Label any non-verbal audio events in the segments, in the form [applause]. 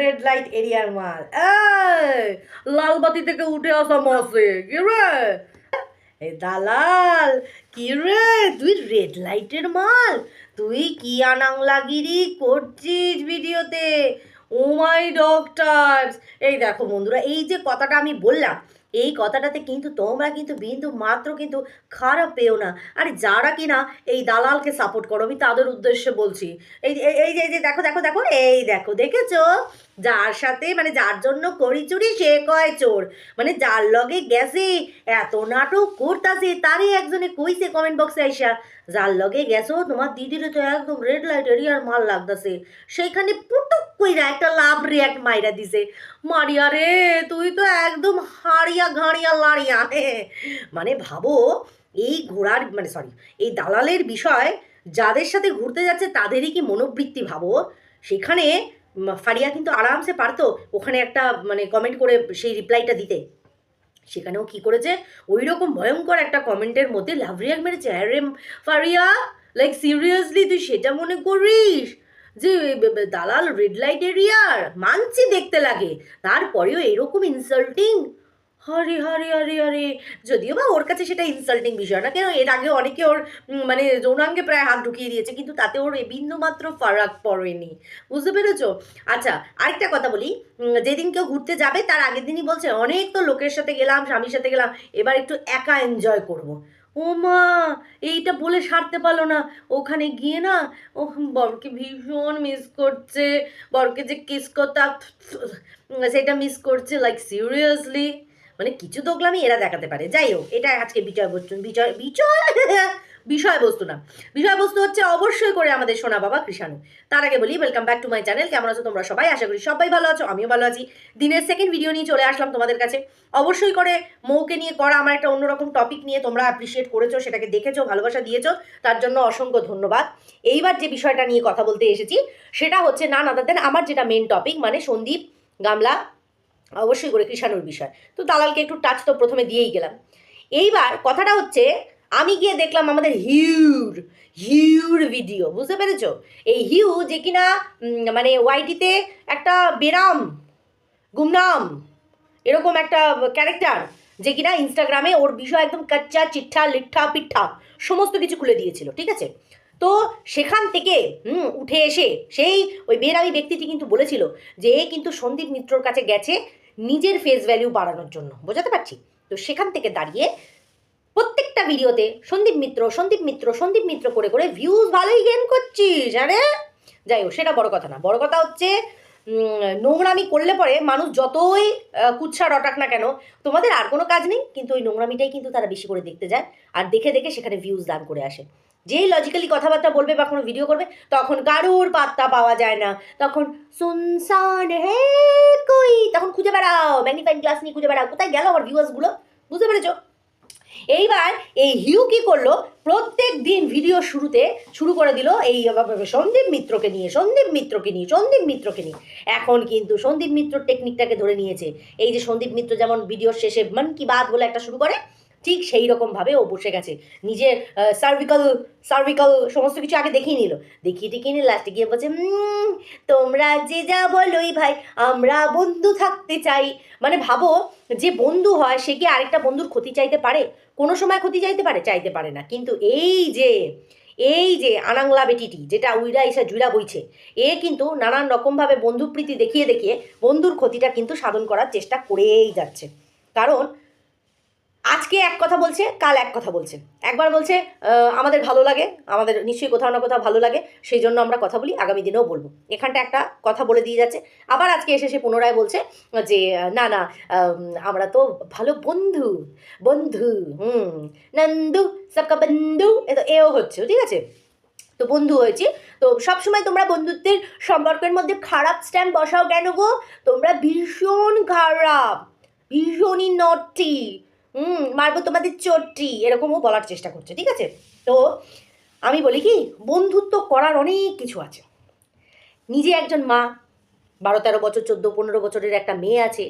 Red light এরিয়ার মাল। এ লালবাতি থেকে উঠে আসা মাসে কি রে? এ দালাল, কি রে? তুই রেড লাইটের মাল? তুই কি আনাংলাগিরি করছিস ভিডিওতে? ও মাই ডক্টরস এই দেখো বন্ধুরা, এই যে কথাটা আমি বললাম এই কথাটাতে কিন্তু তোমরা কিন্তু বিন্দু মাত্র কিন্তু খারাপ পেও না। আরে যারা কিনা এই দালালকে সাপোর্ট করো, আমি তাদের উদ্দেশ্যে বলছি। এই এই- যে, দেখো দেখো দেখো, এই দেখো, দেখেছ? যার সাথে মানে যার জন্য করি চুরি, সে কয় চোর। মানে যার লগে গেছে, এত নাটক করতাছে, তারই একজনে কইছে কমেন্ট বক্সে আইসা, যার লগে গেছো, তোমার দিদির তো একদম রেড লাইট এরিয়ার মাল লাগতাছে। সেইখানে পুটুক কইরা একটা লাভ রিয়াক্ট মাইরা দিছে। মারিয়া রে, তুই তো একদম হাড়িয়া ঘাড়িয়া লাড়িয়া মানে ভাবো, এই ঘোড়ার মানে সরি এই দালালের বিষয় যাদের সাথে ঘুরতে যাচ্ছে, তাদেরই কি মনোবৃত্তি ভাবো? সেখানে ফারিয়া কিন্তু আরামসে পারতো ওখানে একটা মানে কমেন্ট করে সেই রিপ্লাইটা দিতে। সেখানেও কি করেছে? ওই রকম ভয়ঙ্কর একটা কমেন্টের মধ্যে লাভ রিয়াক মেরেছে। আরে ফারিয়া লাইক সিরিয়াসলি তুই সেটা মনে করিস? যে দালাল রেড লাইট এরিয়ার মানছি দেখতে লাগে। তারপরেও এরকম ইনসাল্টিং হরে হরে হরে হরে। যদিও বা ওর কাছে সেটা ইনসাল্টিং বিষয় না, কেন এর আগে অনেকে ওর মানে যৌনাঙ্গে প্রায় হাত ঢুকিয়ে দিয়েছে, কিন্তু তাতে ওর বিন্দু মাত্র ফারাক পড়েনি। বুঝতে পেরেছ? আচ্ছা আরেকটা কথা বলি। যেদিন কেউ ঘুরতে যাবে, তার আগের দিনই বলছে, অনেক তো লোকের সাথে গেলাম, স্বামীর সাথে গেলাম, এবার একটু একা এনজয় করব। ও মা, এইটা বলে সারতে পারল না। ওখানে গিয়ে না ও বরকে ভীষণ মিস করছে। বরকে যে কিস সেটা মিস করছে লাইক সিরিয়াসলি মানে কিছু দোগলামি এরা দেখাতে পারে। যাই হোক, এটা আজকে বিষয়বস্তু বিষয় বিষয় [laughs] বিষয়বস্তু না। বিষয়বস্তু হচ্ছে অবশ্যই করে আমাদের সোনা বাবা কৃষাণু। তার আগে বলি welcome back to my channel কেমন আছো তোমরা সবাই? আশা করি সবাই ভালো আছো, আমিও ভালো আছি। দিনের সেকেন্ড ভিডিও নিয়ে চলে আসলাম তোমাদের কাছে। অবশ্যই করে মৌকে নিয়ে করা আমার একটা অন্যরকম টপিক নিয়ে তোমরা অ্যাপ্রিসিয়েট করেছ, সেটাকে দেখেছ, ভালোবাসা দিয়েছ। তার জন্য অসংখ্য ধন্যবাদ। এইবার যে বিষয়টা নিয়ে কথা বলতে এসেছি, সেটা হচ্ছে না না আমার যেটা মেন টপিক মানে সন্দীপ গামলা। অবশ্যই করে কৃষাণুর বিষয়। তো দালালকে একটু টাচ তো প্রথমে দিয়েই গেলাম। এইবার কথাটা হচ্ছে, আমি গিয়ে দেখলাম আমাদের হিউর হিউর ভিডিও, বুঝতে পেরেছ? এই হিউ যে কিনা মানে ওয়াইটিতে একটা বেরাম, গুমনাম, এরকম একটা ক্যারেক্টার যে কিনা ইনস্টাগ্রামে ওর বিষয় একদম কাচ্চা, চিঠা, লিঠা, পিঠা, সমস্ত কিছু খুলে দিয়েছিল, ঠিক আছে? তো সেখান থেকে, হুম, উঠে এসে সেই ওই বেরামি ব্যক্তিটি কিন্তু বলেছিল যে এ কিন্তু সন্দীপ মিত্রর কাছে গেছে নিজের ফেস ভ্যালিউ বাড়ানোর জন্য। বোঝাতে পারছি? তো সেখান থেকে দাঁড়িয়ে প্রত্যেকটা ভিডিওতে সন্দীপ মিত্র সন্দীপ মিত্র সন্দীপ মিত্র করে করে ভিউজ ভালোই গেন করছিস, আরে? যাই হোক, সেটা বড় কথা না। বড় কথা হচ্ছে নোংরামি করলে পরে মানুষ যতই কুচ্ছা রটাক না কেন, তোমাদের আর কোনো কাজ নেই, কিন্তু ওই নোংরামিটাই কিন্তু তারা বেশি করে দেখতে যায়। আর দেখে দেখে সেখানে ভিউজ দান করে আসে। যেই লজিক্যালি কথাবার্তা বলবে বা কোনো ভিডিও করবে, তখন কারুর পাত্তা পাওয়া যায় না। তখন সুনসান হে কই? তখন খুঁজে বেড়াও ম্যাগনিফাইং গ্লাস নিয়ে খুঁজে বেড়াও। কোথায় গেল আমার ভিউয়ার্সগুলো বুঝতে পেরেছ? এইবার এই হিউ কি করল? প্রত্যেক দিন ভিডিও শুরুতে শুরু করে দিল এই সন্দীপ মিত্রকে নিয়ে, সন্দীপ মিত্রকে নিয়ে, সন্দীপ মিত্রকে নিয়ে। এখন কিন্তু সন্দীপ মিত্র টেকনিকটাকে ধরে নিয়েছে। এই যে সন্দীপ মিত্র যেমন ভিডিওর শেষে মন কি বাত বলে একটা শুরু করে ঠিক সেই রকমভাবে ও বসে গেছে। নিজের সার্ভিক্যাল সার্ভিক্যাল সমস্ত কিছু আগে দেখিয়ে নিল। দেখিয়ে টেকিয়ে নিয়ে লাস্টে গিয়ে বলছে "উম, তোমরা যে যা বলোই ভাই আমরা বন্ধু থাকতে চাই। মানে ভাবো যে বন্ধু হয় সে কি আরেকটা বন্ধুর ক্ষতি চাইতে পারে? কোনো সময় ক্ষতি চাইতে পারে চাইতে পারে না। কিন্তু এই যে এই যে আনাংলা বেটিটি যেটা উইরা ইসা জুইরা বইছে এ কিন্তু নানান রকমভাবে বন্ধুপ্রীতি দেখিয়ে দেখিয়ে বন্ধুর ক্ষতিটা কিন্তু সাধন করার চেষ্টা করেই যাচ্ছে। কারণ আজকে এক কথা বলছে, কাল এক কথা বলছে। একবার বলছে আমাদের ভালো লাগে, আমাদের নিশ্চয়ই কোথাও না কোথাও ভালো লাগে, সেই জন্য আমরা কথা বলি, আগামী দিনেও বলব। এখানটা একটা কথা বলে দিয়ে যাচ্ছে। আবার আজকে এসে সে পুনরায় বলছে যে, না না আমরা তো ভালো বন্ধু বন্ধু, হুম, নন্দু সবকা বন্ধু এ তো এও হচ্ছে, ঠিক আছে? তো বন্ধু হয়েছি। তো সবসময় তোমরা বন্ধুত্বের সম্পর্কের মধ্যে খারাপ স্ট্যাম্প বসাও কেন গো? তোমরা ভীষণ খারাপ, ভীষণই নটি হুম, মারবো তোমাদের চটি, এরকমও বলার চেষ্টা করছে, ঠিক আছে? তো আমি বলি কি, বন্ধুত্ব করার অনেক কিছু আছে। নিজে একজন মা, বারো তেরো বছর, চোদ্দ পনেরো বছরের একটা মেয়ে আছে।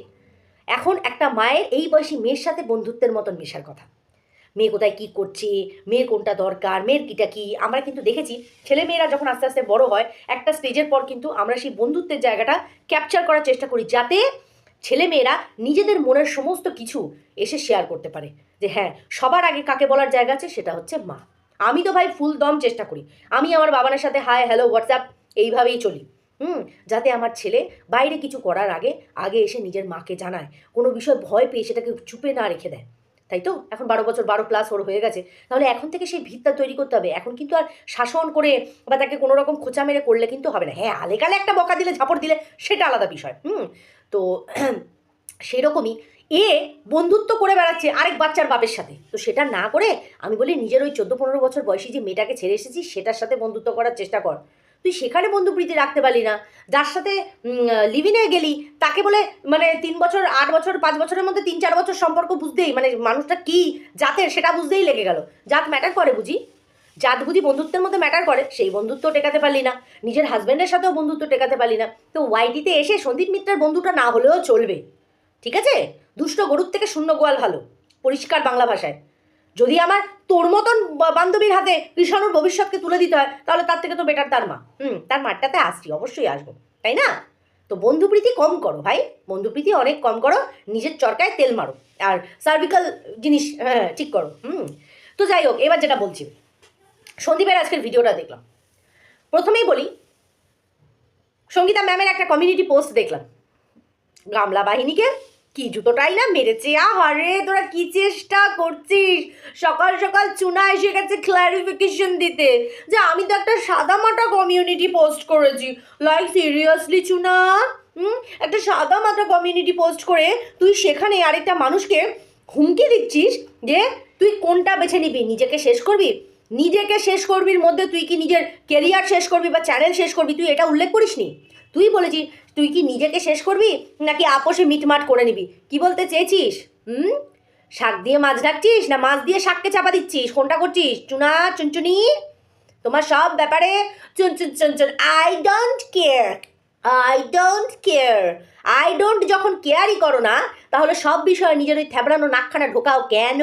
এখন একটা মায়ের এই বয়সী মেয়ের সাথে বন্ধুত্বের মতন মেশার কথা। মেয়ে কোথায় কী করছে মেয়ের কোনটা দরকার, মেয়ের কীটা কী? আমরা কিন্তু দেখেছি ছেলে মেয়েরা যখন আস্তে আস্তে বড় হয়, একটা স্টেজের পর কিন্তু আমরা সেই বন্ধুত্বের জায়গাটা ক্যাপচার করার চেষ্টা করি, যাতে ছেলে মেয়েরা নিজেদের মনের সমস্ত কিছু এসে শেয়ার করতে পারে। যে হ্যাঁ সবার আগে কাকে বলার জায়গা আছে সেটা হচ্ছে মা। আমি তো ভাই ফুল দম চেষ্টা করি। আমি আমার বাবানের সাথে হাই হ্যালো হোয়াটসঅ্যাপ এইভাবেই চলি। হুম, যাতে আমার ছেলে বাইরে কিছু করার আগে আগে এসে নিজের মাকে জানায়। কোনো বিষয় ভয় পেয়ে সেটাকে চুপে না রেখে দেয়। তাই তো? এখন বারো বছর, বারো প্লাস ওর হয়ে গেছে। তাহলে এখন থেকে সেই ভিতটা তৈরি করতে হবে। এখন কিন্তু আর শাসন করে বা তাকে কোনো রকম খোঁচা মেরে করলে কিন্তু হবে না। হ্যাঁ আলেকালে একটা বকা দিলে ঝাপড় দিলে, সেটা আলাদা বিষয়। হুম তো সেরকমই এ বন্ধুত্ব করে বেড়াচ্ছে আরেক বাচ্চার বাপের সাথে। তো সেটা না করে আমি বলি নিজের ওই চোদ্দ পনেরো বছর বয়সী যে মেয়েটাকে ছেড়ে এসেছি সেটার সাথে বন্ধুত্ব করার চেষ্টা কর। তুই সেখানে বন্ধু প্রীতি রাখতে পারলি না। যার সাথে লিভিনে গেলি, তাকে বলে মানে তিন বছর, আট বছর, পাঁচ বছরের মধ্যে তিন চার বছর সম্পর্ক বুঝতেই মানে মানুষটা কি জাতের সেটা বুঝতেই লেগে গেল। জাত ম্যাটার করে বুঝি। জাত বুঝি বন্ধুত্বের মধ্যে ম্যাটার করে, সেই বন্ধুত্ব টেকাতে পারলি না। নিজের হাজব্যান্ডের সাথেও বন্ধুত্ব টেকাতে পারলি না। তো ওয়াইটিতে এসে সন্দীপ মিত্রের বন্ধুটা না হলেও চলবে। ঠিক আছে? দুষ্ট গরুর থেকে শূন্য গোয়াল ভালো। পরিষ্কার বাংলা ভাষায়। যদি আমার তোর মতন বান্ধবীর হাতে কৃষাণুর ভবিষ্যৎকে তুলে দিতে হয়, তাহলে তার থেকে তো বেটার তার মা। হুম, তার মাঠটাতে আসছি, অবশ্যই আসব। তাই না? তো বন্ধুপ্রীতি কম করো ভাই। বন্ধুপ্রীতি অনেক কম করো। নিজের চরকায় তেল মারো। আর সার্ভিক্যাল জিনিস হ্যাঁ ঠিক করো। হুম। তো যাই হোক, এবার যেটা বলছি। সন্দীপের আজকের ভিডিওটা দেখলাম। প্রথমেই বলি, সঙ্গীতা ম্যামের একটা কমিউনিটি পোস্ট দেখলাম। গামলা বাহিনীকে, কি জুতোটাই না মেরেছে? আহারে, তোরা কি চেষ্টা করছিস? সকাল সকাল চুনা এসে গেছে ক্ল্যারিফিকেশন দিতে। যে আমি তো একটা সাদা মাটা কমিউনিটি পোস্ট করেছি। লাইক সিরিয়াসলি চুনা? হুম? একটা সাদা মাটা কমিউনিটি পোস্ট করে তুই সেখানে আরেকটা মানুষকে হুমকি দিচ্ছিস যে তুই কোনটা বেছে নিবি? নিজেকে শেষ করবি? নিজেকে শেষ করবির মধ্যে তুই কি নিজের কেরিয়ার শেষ করবি বা চ্যানেল শেষ করবি? তুই এটা উল্লেখ করিসনি? তুই বলেছিস, তুই কি নিজেকে শেষ করবি নাকি আপোষে মিটমাট করে নিবি? কি বলতে চেয়েছিস? হুম? শাক দিয়ে মাছ ডাকছিস না মাছ দিয়ে শাককে চাপা দিচ্ছিস? কোনটা করছিস? চুনা, চুনচুনি? তোমার সব ব্যাপারে চুন চুন চুন চুন I don't care I don't care I don't যখন কেয়ারই করো না, তাহলে সব বিষয়ে নিজের ওই থ্যাবড়ানো নাকখানা ঢোকাও কেন?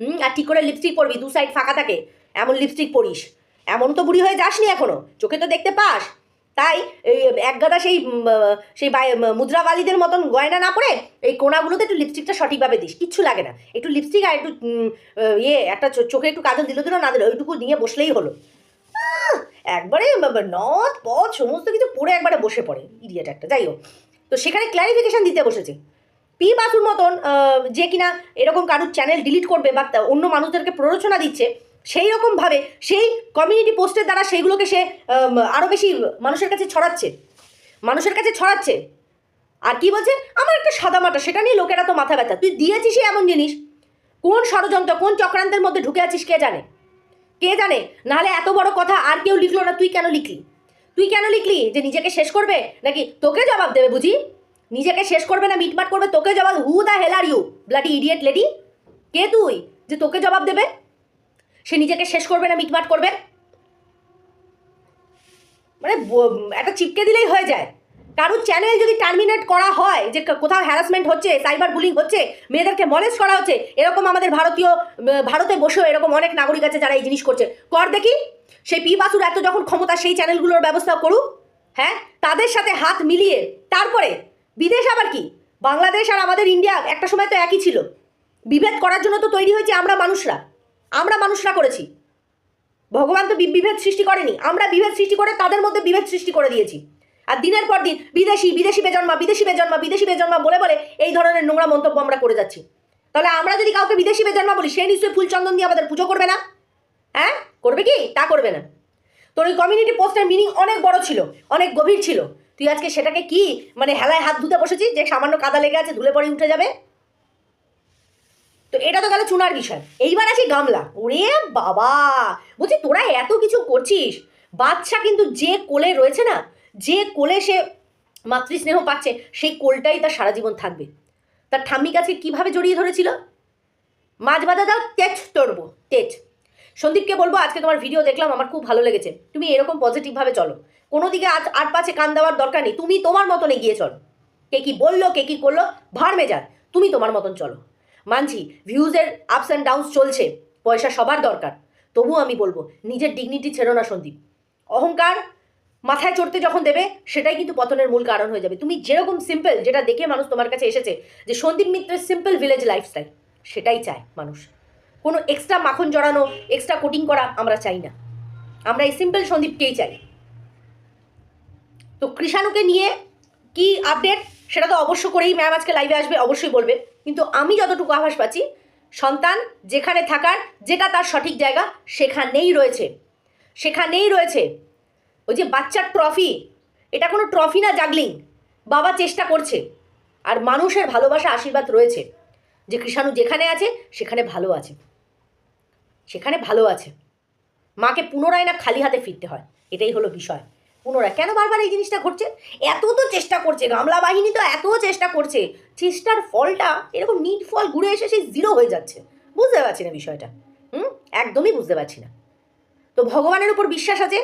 হুম, আর ঠিক করে লিপস্টিক পরবি, দু সাইড ফাঁকা থাকে, এমন লিপস্টিক পরিস। এমন তো বুড়ি হয়ে যাসনি এখনও, চোখে তো দেখতে পাস। তাই এই এক গাদা সেই সেই মুদ্রাবালিদের মতন গয়না না পরে এই কোনাগুলোতে একটু লিপস্টিকটা সঠিকভাবে দিস, কিচ্ছু লাগে না। একটু লিপস্টিক আর একটু ইয়ে একটা চোখে একটু কাজল দিল দিল না দিল, ওইটুকু নিয়ে বসলেই হলো। একবারে নথ, পথ, সমস্ত কিছু পরে একবারে বসে পড়ে ইডিয়েট একটা। যাই হোক, তো সেখানে ক্ল্যারিফিকেশন দিতে বসেছে। পি বাসুর মতন যে কিনা এরকম কারুর চ্যানেল ডিলিট করবে বা অন্য মানুষদেরকে প্ররোচনা দিচ্ছে, সেই রকমভাবে সেই কমিউনিটি পোস্টের দ্বারা সেইগুলোকে সে আরও বেশি মানুষের কাছে ছড়াচ্ছে। মানুষের কাছে ছড়াচ্ছে। আর কি বলছে? আমার একটা সাদা মাটা, সেটা নিয়ে লোকেরা তো মাথা ব্যথা। তুই দিয়েছিস এমন জিনিস? কোন ষড়যন্ত্র, কোন চক্রান্তের মধ্যে ঢুকে আছিস কে জানে? কে জানে? নাহলে এত বড় কথা আর কেউ লিখলো না, তুই কেন লিখলি? তুই কেন লিখলি? যে নিজেকে শেষ করবে? নাকি তোকে জবাব দেবে বুঝি? নিজেকে শেষ করবে না মিটমাট করবে, তোকে জবাব who the hell are you bloody idiot lady কে তুই যে তোকে জবাব দেবে? সে নিজেকে শেষ করবে না মিটমাট করবে? মানে একটা চিপকে দিলেই হয়ে যায়। কারোর চ্যানেল যদি টার্মিনেট করা হয়, যে কোথাও হ্যারাসমেন্ট হচ্ছে সাইবার বুলিং হচ্ছে, মেয়েদেরকে মলেজ করা হচ্ছে, এরকম আমাদের ভারতীয় ভারতে বসেও এরকম অনেক নাগরিক আছে যারা এই জিনিস করছে। কর দেখি, সেই পি বাসুর এত যখন ক্ষমতা, সেই চ্যানেলগুলোর ব্যবস্থা করুক হ্যাঁ তাদের সাথে হাত মিলিয়ে, তারপরে বিদেশ আবার কি? বাংলাদেশ আর আমাদের ইন্ডিয়া একটা সময় তো একই ছিল। বিভেদ করার জন্য তো তৈরি হয়েছে আমরা মানুষরা। আমরা মানুষরা করেছি। ভগবান তো বিভেদ সৃষ্টি করেনি। আমরা বিভেদ সৃষ্টি করে তাদের মধ্যে বিভেদ সৃষ্টি করে দিয়েছি। আর দিনের পর দিন বিদেশি বিদেশি বেজন্মা বিদেশি বেজন্মা বিদেশি বেজন্মা বলে বলে এই ধরনের নোংরা মন্তব্য আমরা করে যাচ্ছি। তাহলে আমরা যদি কাউকে বিদেশি বেজন্মা বলি, সে নিশ্চয়ই ফুলচন্দন দিয়ে আমাদের পুজো করবে না? হ্যাঁ? করবে কি? তা করবে না। তোর ওই কমিউনিটি পোস্টের মিনিং অনেক বড় ছিল, অনেক গভীর ছিল। তুই আজকে সেটাকে কি? মানে হেলায় হাত ধুতে বসেছিস যে সামান্য কাদা লেগে আছে, ধুলে পরে উঠে যাবে? তো এটা তো গেল চুনার বিষয়। এইবার আসি গামলা। ওরে বাবা! বলছি, তোরা এত কিছু করছিস? বাচ্চা কিন্তু যে কোলে রয়েছে না, যে কোলে সে মাতৃস্নেহ পাচ্ছে, সেই কোলটাই তার সারা জীবন থাকবে। তার ঠাম্মি কাছে কীভাবে জড়িয়ে ধরেছিল? মাছ বাঁধা দাও, তেজ তরবো তেজ। সন্দীপকে বলব, আজকে তোমার ভিডিও দেখলাম, আমার খুব ভালো লেগেছে। তুমি এরকম পজিটিভভাবে চলো। কোনো দিকে আট আট পাঁচে কান দেওয়ার দরকার নেই। তুমি তোমার মতন এগিয়ে চলো। কে কি বলল, কে কি করল ভাড় মেজার তুমি তোমার মতন চলো। মানছি ভিউজের আপস অ্যান্ড ডাউনস চলছে। পয়সা সবার দরকার। তবুও আমি বলব, নিজের ডিগনিটি ছেড়ো না সন্দীপ। অহংকার মাথায় চড়তে যখন দেবে, সেটাই কিন্তু পতনের মূল কারণ হয়ে যাবে। তুমি যেরকম সিম্পল যেটা দেখে মানুষ তোমার কাছে এসেছে, যে সন্দীপ মিত্রের সিম্পল ভিলেজ লাইফস্টাইল সেটাই চায় মানুষ। কোনো এক্সট্রা মাখন জড়ানো এক্সট্রা কোটিং করা আমরা চাই না। আমরা এই সিম্পল সন্দীপকেই চাই। তো কৃষাণুকে নিয়ে কি আপডেট সেটা তো অবশ্য করেই ম্যাম আজকে লাইভে আসবে, অবশ্যই বলবে। কিন্তু আমি যতটুকু আভাস পাচ্ছি, সন্তান যেখানে থাকার, যেটা তার সঠিক জায়গা, সেখানেই রয়েছে। সেখানেই রয়েছে। ওই যে বাচ্চার ট্রফি এটা কোনো ট্রফি না জাগলিং বাবা চেষ্টা করছে। আর মানুষের ভালোবাসা, আশীর্বাদ রয়েছে। যে কৃষাণু যেখানে আছে, সেখানে ভালো আছে। সেখানে ভালো আছে। মাকে পুনরায় না খালি হাতে ফিরতে হয়, এটাই হলো বিষয়। পুনরায়। কেন বারবার এই জিনিসটা ঘটছে? এত তো চেষ্টা করছে, গামলা বাহিনী তো এত চেষ্টা করছে। চেষ্টার ফলটা এরকম নিট ফল ঘুরে এসে সেই জিরো হয়ে যাচ্ছে। বুঝতে পারছি না বিষয়টা। হুম? একদমই বুঝতে পারছি না। তো ভগবানের উপর বিশ্বাস আছে?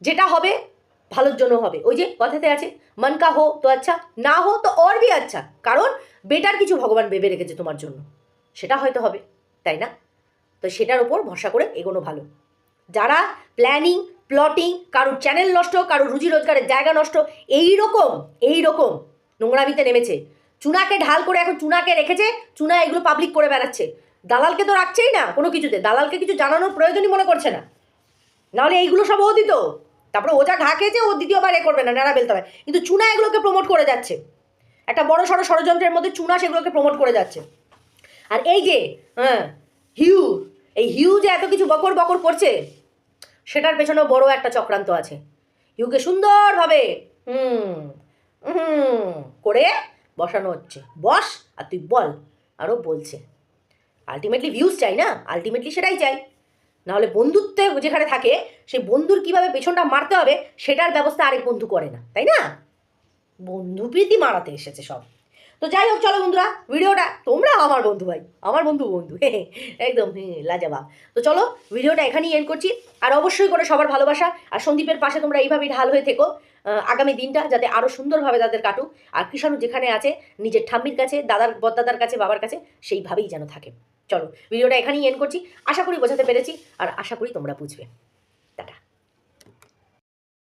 যেটা হবে, ভালোর জন্য হবে। ওই যে কথাতে আছে, মন কা হো তো আচ্ছা না হো তো ওর ভি আচ্ছা। কারণ বেটার কিছু ভগবান ভেবে রেখেছে তোমার জন্য। সেটা হয়তো হবে, তাই না? তো সেটার উপর ভরসা করে এগোনো ভালো। যারা প্ল্যানিং প্লটিং কারোর চ্যানেল নষ্ট, কারোর রুজি রোজগারের জায়গা নষ্ট এই রকম এই রকম নোংরামিতে নেমেছে। চুনাকে ঢাল করে এখন চুনাকে রেখেছে, চুনা এগুলো পাবলিক করে বেড়াচ্ছে। দালালকে তো রাখছেই না কোনো কিছুতে। দালালকে কিছু জানানোর প্রয়োজনই মনে করছে না। নাহলে এইগুলো সব ও দিত। তারপরে ও যা ঘা ও দ্বিতীয়বার এ করবে না, নাড়া বেলতে হবে। কিন্তু চুনা এগুলোকে প্রমোট করে যাচ্ছে। একটা বড় সড়ো ষড়যন্ত্রের মধ্যে চুনা সেগুলোকে প্রমোট করে যাচ্ছে। আর এই যে হ্যাঁ হিউ এই হিউ যে এত কিছু বকর বকর করছে সেটার পেছনেও বড় একটা চক্রান্ত আছে। হিউকে সুন্দরভাবে, হুম হুম, করে বসানো হচ্ছে। বস আর তুই বল, আরও বলছে। আলটিমেটলি ভিউজ চাই না আলটিমেটলি সেটাই চাই। নাহলে বন্ধুত্বে যেখানে থাকে, সেই বন্ধুর কীভাবে পেছনটা মারতে হবে, সেটার ব্যবস্থা আরেক বন্ধু করে না, তাই না? বন্ধু প্রীতি মারাতে এসেছে সব। তো যাই হোক, চলো বন্ধুরা, ভিডিওটা তোমরা আমার বন্ধু ভাই, আমার বন্ধু বন্ধু [laughs] একদম হ্যাঁ লাজাবা তো চলো, ভিডিওটা এখানেই এন্ড করছি। আর অবশ্যই করে সবার ভালোবাসা, আর সন্দীপের পাশে তোমরা এইভাবেই ঢাল হয়ে থেকো আগামী দিনটা যাতে আরও সুন্দরভাবে তাদের কাটুক। আর কৃষাণু যেখানে আছে, নিজের ঠাম্মির কাছে, দাদার বদ্দাদার কাছে, বাবার কাছে, সেইভাবেই যেন থাকে। চলো, ভিডিওটা এখানেই এন্ড করছি। আশা করি বোঝাতে পেরেছি, আর আশা করি তোমরা বুঝবে।